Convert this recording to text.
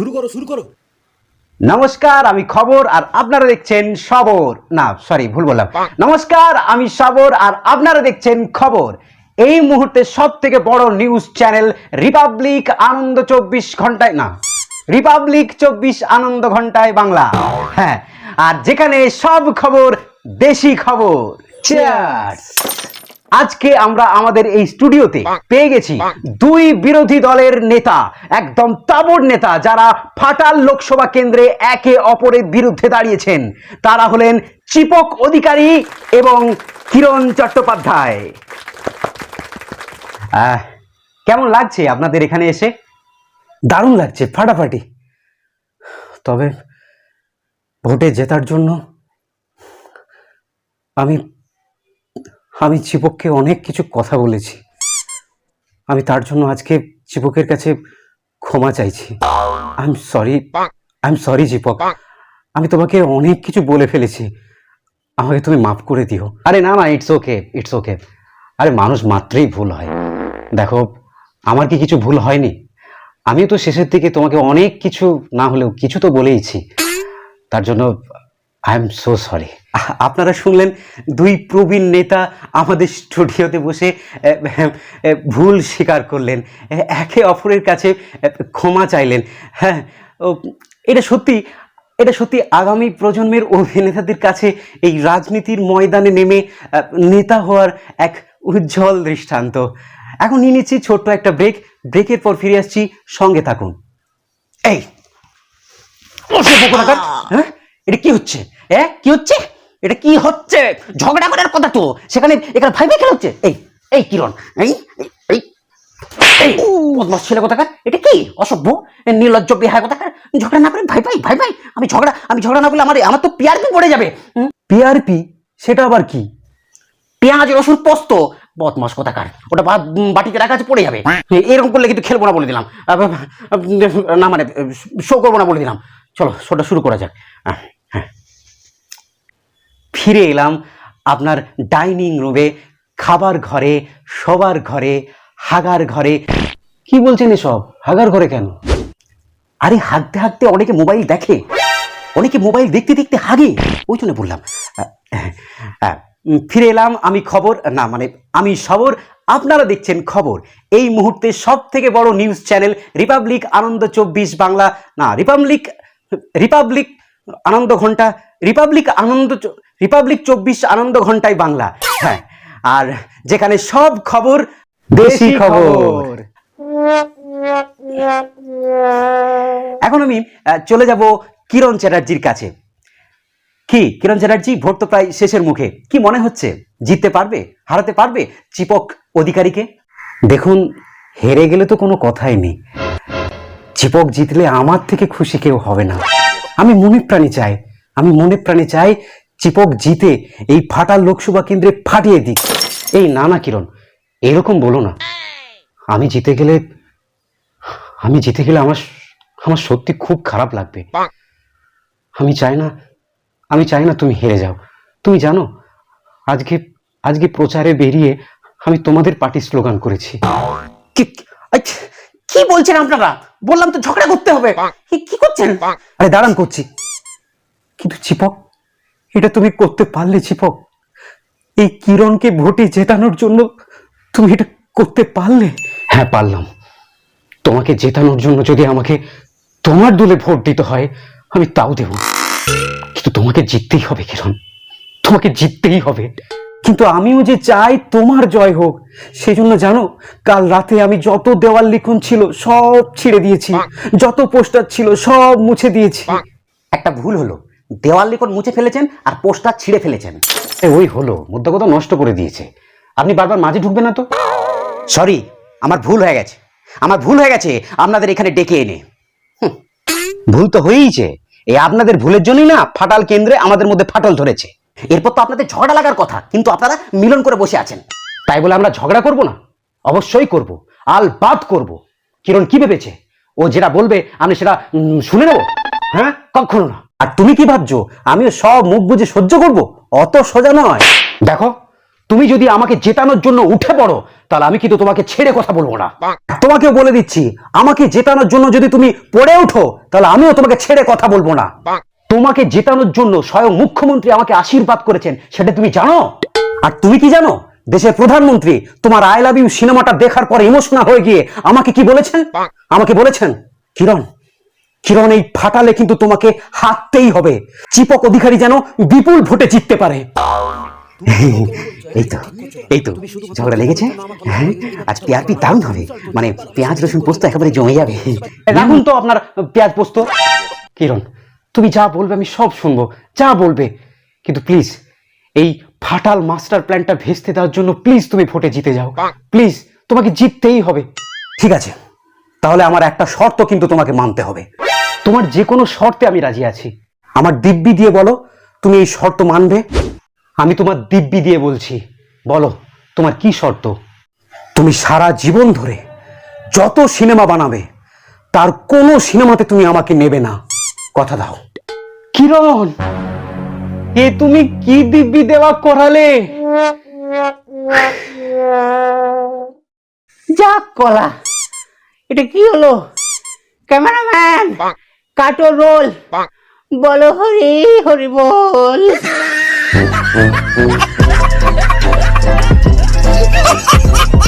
শুরু করো শুরু করো। নমস্কার আমি খবর আর আপনারা দেখছেন সবর না সরি ভুল বললাম। নমস্কার আমি সবর আর আপনারা দেখছেন খবর। এই মুহূর্তে সব থেকে বড় নিউজ চ্যানেল রিপাবলিক আনন্দ চব্বিশ ঘন্টায় না রিপাবলিক চব্বিশ আনন্দ ঘন্টায় বাংলা। হ্যাঁ আর যেখানে সব খবর দেশি খবর। Cheers! আজকে আমরা আমাদের এই স্টুডিওতে পেয়ে গেছি দুই বিরোধী দলের নেতা একদম তাবড় নেতা যারা ফাটাল লোকসভা কেন্দ্রে একে অপরের বিরুদ্ধে দাঁড়িয়েছেন। তারা হলেন চিপক অধিকারী এবং কিরণ চট্টোপাধ্যায়। আহ, কেমন লাগছে আপনাদের এখানে এসে? দারুণ লাগছে ফাটাফাটি। তবে ভোটে জেতার জন্য আমি আমি চিপককে অনেক কিছু কথা বলেছি। আমি তার জন্য আজকে চিপকের কাছে ক্ষমা চাইছি। I am sorry I am sorry Chepauk আমি তোমাকে অনেক কিছু বলে ফেলেছি। আমাকে তুমি মাফ করে দিও। আরে না না ইটস ওকে ইটস ওকে আরে মানুষ মাত্রই ভুল হয়। দেখো, আমার কি কিছু ভুল হয়নি? আমিও তো শেষের দিকে তোমাকে অনেক কিছু না হলেও কিছু তো বলেইছি। তার জন্য আই এম সো সরি আপনারা শুনলেন দুই প্রবীণ নেতা আমাদের স্টুডিওতে বসে ভুল স্বীকার করলেন একে অপরের কাছে ক্ষমা চাইলেন। হ্যাঁ এটা সত্যি এটা সত্যি আগামী প্রজন্মের অভিনেতাদের কাছে এই রাজনীতির ময়দানে নেমে নেতা হওয়ার এক উজ্জ্বল দৃষ্টান্ত। এখন নিয়ে নিচ্ছি ছোট্ট একটা ব্রেক ব্রেকের পর ফিরে আসছি, সঙ্গে থাকুন। এই! হ্যাঁ? এটা কি হচ্ছে? হ্যাঁ কি হচ্ছে? এটা কি হচ্ছে? ঝগড়া করার কথা তো। সেখানে এখানে ভাই ভাই হচ্ছে। এই এই কিরণ, এই, এই- এই ছেলে এটা কি? অসভ্য? বিহায় ঝগড়া না করে ভাই ভাই ভাই ভাই, আমি ঝগড়া আমি ঝগড়া না করলে আমার আমার তো পিআরপি পড়ে যাবে? পিআরপি সেটা আবার কি? পেঁয়াজ, রসুন, পোস্ত? বদমাস কোথাকার? ওটা বাটিতে রাখা আছে, পড়ে যাবে। এরকম করলে কিন্তু খেলব না বলে দিলাম। না মানে শো করব না বলে দিলাম। চলো, শোটা শুরু করা যাক। হ্যাঁ। ফিরে এলাম আপনার ডাইনিং রুমে, খাবার ঘরে, শোবার ঘরে, হাগার ঘরে। কি বলছেন এসব? হাগার ঘরে কেন? আরে হাঁকতে হাঁকতে অনেকে মোবাইল দেখে। অনেকে মোবাইল দেখতে দেখতে হাগে। ওই জন্য বললাম। ফিরে এলাম, আমি খবর, না মানে আমি সবর আপনারা দেখছেন খবর। এই মুহূর্তে সব থেকে বড় নিউজ চ্যানেল রিপাবলিক আনন্দ চব্বিশ বাংলা। না, রিপাবলিক রিপাবলিক আনন্দ ঘণ্টা রিপাবলিক আনন্দ রিপাবলিক চব্বিশ আনন্দ ঘন্টায় বাংলা। হ্যাঁ আর যেখানে সব খবর দেশি খবর। এখন আমি চলে যাব কিরণ চ্যাটার্জির কাছে। কি কিরণ চ্যাটার্জি? ভোট তো প্রায় শেষের মুখে। কি মনে হচ্ছে? জিততে পারবে? হারাতে পারবে? চিপক অধিকারীকে? দেখুন হেরে গেলে তো কোনো কথাই নেই। চিপক জিতলে আমার থেকে খুশি কেউ হবে না। আমি মনে প্রাণী চাই আমি মনে প্রাণী চাই চিপক জিতে এই ফাটাল লোকসভা কেন্দ্রে ফাটিয়ে দিক। এই না না কিরণ এরকম বলো না। আমি জিতে গেলে আমি জিতে গেলে আমার আমার সত্যি খুব খারাপ লাগবে। আমি চাই না আমি চাই না তুমি হেরে যাও। তুমি জানো আজকে আজকে প্রচারে বেরিয়ে আমি তোমাদের পার্টি স্লোগান করেছি। আচ্ছা, কি বলছেন আপনারা? বললাম তো ঝগড়া করতে হবে। কি- করছেন? আরে দাঁড়ান করছি। কিন্তু চিপক এটা তুমি করতে পারলে চিপক এই কিরণকে ভোটে জেতানোর জন্য তুমি এটা করতে পারলে? হ্যাঁ পারলাম। তোমাকে জেতানোর জন্য যদি আমাকে তোমার দলে ভোট দিতে হয় আমি তাও দেব কিন্তু তোমাকে জিততেই হবে কিরণ। তোমাকে জিততেই হবে। কিন্তু আমিও যে চাই তোমার জয় হোক সেই জন্য জানো কাল রাতে আমি যত দেওয়াল লিখন ছিল সব ছিঁড়ে দিয়েছি। যত পোস্টার ছিল সব মুছে দিয়েছি। একটা ভুল হলো। দেওয়াল লিখন মুছে ফেলেছেন আর পোস্টার ছিঁড়ে ফেলেছেন। ওই হলো মুদ্রা কথা নষ্ট করে দিয়েছে। আপনি বারবার মাঝে ঢুকবেন না তো? সরি আমার ভুল হয়ে গেছে। আমার ভুল হয়ে গেছে আপনাদের এখানে ডেকে এনে। ভুল তো হয়েইছে এই আপনাদের ভুলের জন্যই না ফাটাল কেন্দ্রে আমাদের মধ্যে ফাটল ধরেছে। এরপর তো আপনাদের ঝগড়া লাগার কথা কিন্তু আপনারা মিলন করে বসে আছেন। তাই বলে আমরা ঝগড়া করব না? অবশ্যই করব। আল বাদ করব। কিরণ কি ভেবেছে? ও যেটা বলবে আমি সেটা শুনে নেব? হ্যাঁ? কখনো না। আর তুমি কি ভাবছ? আমিও সব মুখ বুঝে সহ্য করব? অত সোজা নয়। দেখো তুমি যদি আমাকে জেতানোর জন্য উঠে পড়ো তাহলে আমি কিন্তু তোমাকে ছেড়ে কথা বলব না। তোমাকে বলে দিচ্ছি আমাকে জেতানোর জন্য যদি তুমি পড়ে ওঠো তাহলে আমিও তোমাকে ছেড়ে কথা বলব না। তোমাকে জেতানোর জন্য স্বয়ং মুখ্যমন্ত্রী আমাকে আশীর্বাদ করেছেন সেটা তুমি জানো? আর তুমি কি জানো? দেশের প্রধানমন্ত্রী তোমার আই লাভ ইউ সিনেমাটা দেখার পর ইমোশনাল হয়ে গিয়ে আমাকে কি বলেছেন? আমাকে বলেছেন কিরণ কিরণ এই ফাটালে কিন্তু তোমাকে হারতেই হবে। চিপক অধিকারী যেন বিপুল ভোটে জিততে পারে। এই তো এই তো ঝগড়া লেগেছে? হ্যাঁ আজ পেঁয়াজটি দারুণ হবে। মানে পেঁয়াজ রসুন পোস্ত একেবারে জমে যাবে। রাখুন তো আপনার পেঁয়াজ পোস্ত। কিরণ তুমি যা বলবে আমি সব শুনব, যা বলবে। কিন্তু প্লিজ এই ফাটাল মাস্টার প্ল্যানটা ভেস্তে দেওয়ার জন্য প্লিজ তুমি ভোটে জিতে যাও। প্লিজ তোমাকে জিততেই হবে। ঠিক আছে, তাহলে আমার একটা শর্ত কিন্তু তোমাকে মানতে হবে। তোমার যে কোনো শর্তে আমি রাজি আছি। আমার দিব্যি দিয়ে বলো, তুমি এই শর্ত মানবে? আমি তোমার দিব্যি দিয়ে বলছি, বলো, তোমার কি শর্ত? তুমি সারা জীবন ধরে যত সিনেমা বানাবে, তার কোনো সিনেমাতে তুমি আমাকে নেবে না। কথা দাও। কিরণ এ তুমি কি দিব্যি দেওয়া করালে? যাক কলা এটা কি হলো? ক্যামেরাম্যান কাটো রোল। বলো হরি হরি বল।